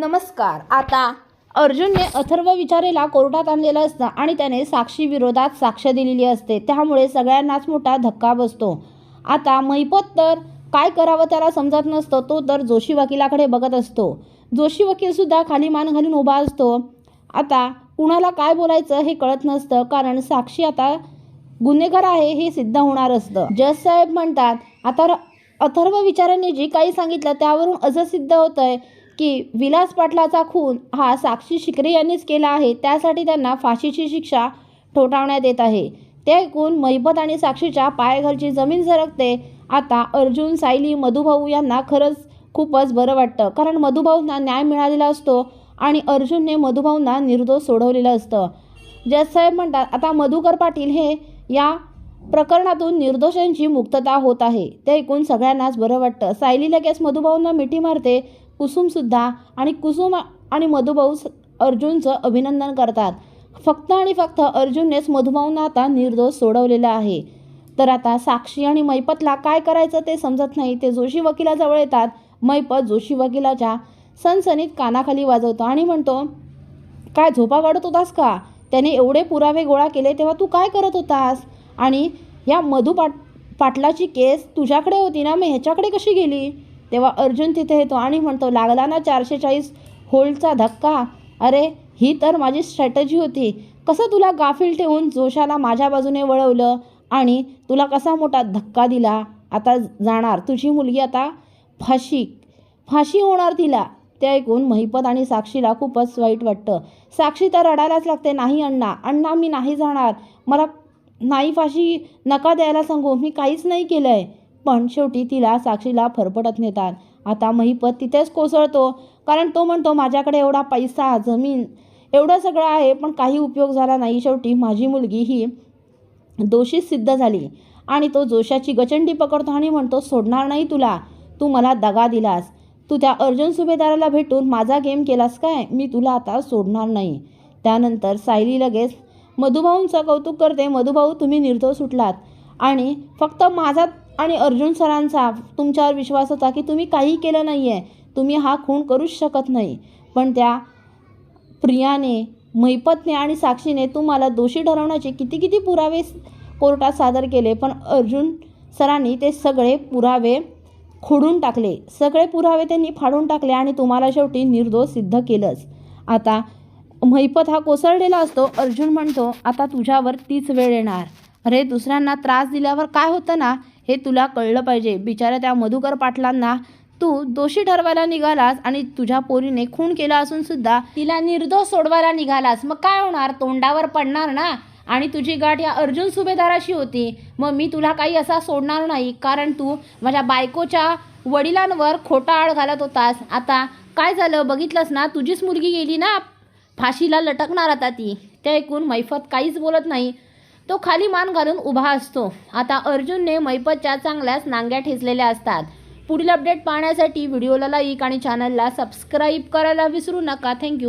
नमस्कार. आता अर्जुनने अथर्व विचारेला कोर्टात आणलेलं असतं आणि त्याने साक्षी विरोधात साक्ष दिलेली असते. त्यामुळे सगळ्यांनाच मोठा धक्का बसतो. आता मैपत तर काय करावं त्याला समजत नसतं. तो तर जोशी वकिलाकडे बघत असतो. जोशी वकीलसुद्धा खाली मान घालून उभा असतो. आता कुणाला काय बोलायचं हे कळत नसतं. कारण साक्षी आता गुन्हेगार आहे हे सिद्ध होणार असतं. जज साहेब म्हणतात आता अथर्व विचारांनी जे काही सांगितलं त्यावरून असं सिद्ध होतं आहे की विलास पाटलाचा खून हा साक्षी शिकरे यांनीच केला आहे. त्यासाठी त्यांना फाशीची शिक्षा ठोठावण्यात येत आहे. ते ऐकून महिबत आणि साक्षीच्या पायघरची जमीन सरकते. आता अर्जुन सायली मधुभाऊ यांना खरंच खूपच बरं वाटतं. कारण मधुभाऊंना न्याय मिळालेला असतो आणि अर्जुनने मधुभाऊंना निर्दोष सोडवलेलं असतं. जजसाहेब म्हणतात आता मधुकर पाटील हे या प्रकरणातून निर्दोषांची मुक्तता होत आहे. ते ऐकून सगळ्यांनाच बरं वाटतं. सायली लगेच मधुभाऊंना मिठी मारते. कुसुमसुद्धा आणि कुसुम आणि मधुभाऊ स- अर्जुनचं अभिनंदन करतात. फक्त आणि फक्त अर्जुननेच मधुभाऊंना आता निर्दोष सोडवलेला आहे. तर आता साक्षी आणि मैपतला काय करायचं ते समजत नाही ते जोशी वकिलाजवळ येतात. मैपत जोशी वकिलाच्या सनसनीत कानाखाली वाजवतो आणि म्हणतो काय झोपा काढत होतास का? त्याने एवढे पुरावे गोळा केले तेव्हा तू काय करत होतास? आणि या मधु पाट पाटलाची केस तुझ्याकडे होती ना? मग ह्याच्याकडे कशी गेली? तेव्हा अर्जुन तिथे येतो आणि म्हणतो लागला ना चारशे चाळीस होल्डचा धक्का? अरे ही तर माझी स्ट्रॅटजी होती. कसं तुला गाफील ठेवून जोशाला माझ्या बाजूने वळवलं आणि तुला कसा मोठा धक्का दिला? आता जाणार. तुझी मुलगी आता फाशी फाशी होणार तिला. ते ऐकून महिपत आणि साक्षीला खूपच वाईट वाटतं. साक्षी तर रडायलाच लागते. नाही अण्णा अण्णा मी नाही जाणार. मला नाही फाशी नका द्यायला सांगू. मी काहीच नाही केलं आहे पण शेवटी तिला साक्षीला फरफटत नेतात. आता महिपत तिथेच कोसळतो. कारण तो म्हणतो माझ्याकडे एवढा पैसा जमीन एवढं सगळं आहे पण काही उपयोग झाला नाही. शेवटी माझी मुलगी ही दोषी सिद्ध झाली आणि तो जोशाची गचंडी पकडतो आणि म्हणतो सोडणार नाही तुला. तू मला दगा दिलास. तू त्या अर्जुन सुभेदाराला भेटून माझा गेम केलास काय? मी तुला आता सोडणार नाही. त्यानंतर सायली लगेच मधुभाऊंचं कौतुक करते. मधुभाऊ तुम्ही निर्दोष सुटलात आणि फक्त माझा आणि अर्जुन सरांचा तुमच्यावर विश्वास होता की तुम्ही काही केलं नाही आहे तुम्ही हा खून करूच शकत नाही. पण त्या प्रियाने मैपतने आणि साक्षीने तुम्हाला दोषी ठरवण्याचे किती किती पुरावे कोर्टात सादर केले पण अर्जुन सरांनी ते सगळे पुरावे खोडून टाकले. सगळे पुरावे त्यांनी फाडून टाकले आणि तुम्हाला शेवटी निर्दोष सिद्ध केलंच. आता मैपत हा कोसळलेला असतो. अर्जुन म्हणतो आता तुझ्यावर तीच वेळ येणार. अरे दुसऱ्यांना त्रास दिल्यावर काय होतं ना? हे तुला कळलं पाहिजे. बिचाऱ्या त्या मधुकर पाटलांना तू दोषी ठरवायला निघालास आणि तुझ्या पोरीने खून केला असून सुद्धा तिला निर्दोष सोडवायला निघालास. मग काय होणार? तोंडावर पडणार ना? आणि तुझी गाठ या अर्जुन सुभेदाराशी होती. मग मी तुला काही असा सोडणार नाही. कारण तू माझ्या बायकोच्या वडिलांवर खोटा आळ घालत होतास. आता काय झालं? बघितलंस ना? तुझीच मुलगी गेली ना? फाशीला लटकणार आता ती. ते ऐकून मैफत काहीच बोलत नाही. तो खाली मान घालून उभा असतो. आता अर्जुनने मैपतच्या चांगल्याच नांग्या ठेचलेल्या असतात. पुढील अपडेट पाहण्यासाठी व्हिडिओला लाईक आणि चॅनलला सबस्क्राईब करायला विसरू नका. थँक्यू